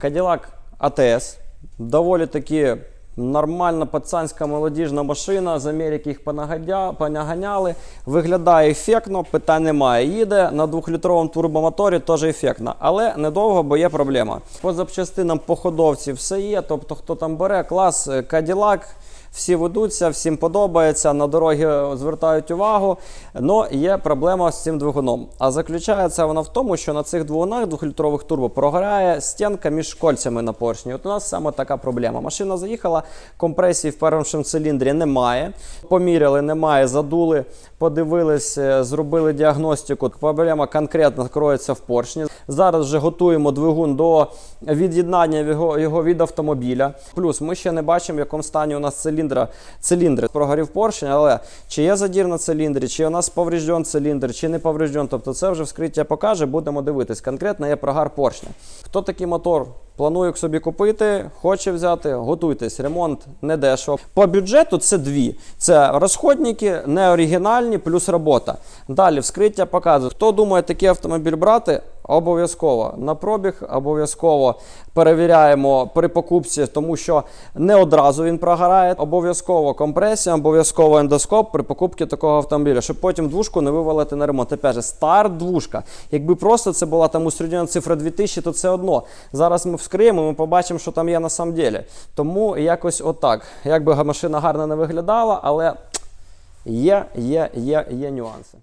Cadillac ATS. Доволі таки нормальна пацанська молодіжна машина. З Америки їх понаганяли. Виглядає ефектно, питань немає. Їде на 2-літровому турбомоторі теж ефектно. Але недовго, бо є проблема. По запчастинам по ходовці все є. Тобто, хто там бере, клас е, Cadillac. Всі ведуться, всім подобається, на дороги звертають увагу. Но є проблема з цим двигуном. А заключається вона в тому, що на цих двигунах двохлітрових турбо прогорає стінка між кольцями на поршні. От у нас саме така проблема. Машина заїхала, компресії в першому циліндрі немає. Поміряли, немає, задули, подивились, е, зробили діагностику. Проблема конкретно кроється в поршні. Зараз вже готуємо двигун до від'єднання його, його від автомобіля. Плюс ми ще не бачимо, в якому стані у нас циліндра, циліндри. Прогорів поршень, але чи є задір на циліндрі, чи у нас поврежден циліндр, чи не поврежден. Тобто це вже вскриття покаже, будемо дивитись. Конкретно є прогар поршня. Хто такий мотор? Планує собі купити, хоче взяти, готуйтесь. Ремонт не дешево. По бюджету це дві: це розходники, неоригінальні, плюс робота. Далі вскриття показує. Хто думає такий автомобіль брати? Обов'язково на пробіг, обов'язково перевіряємо при покупці, тому що не одразу він прогорає. Обов'язково компресія, обов'язково ендоскоп при покупці такого автомобіля, щоб потім двушку не вивалити на ремонт. Опять же, старт двушка. Якби просто це була там усередина цифра 2000, то це одно. Зараз ми вскриємо, ми побачимо, що там є на самом деле. Тому якось отак. Якби машина гарно не виглядала, але є, є, є, є нюанси.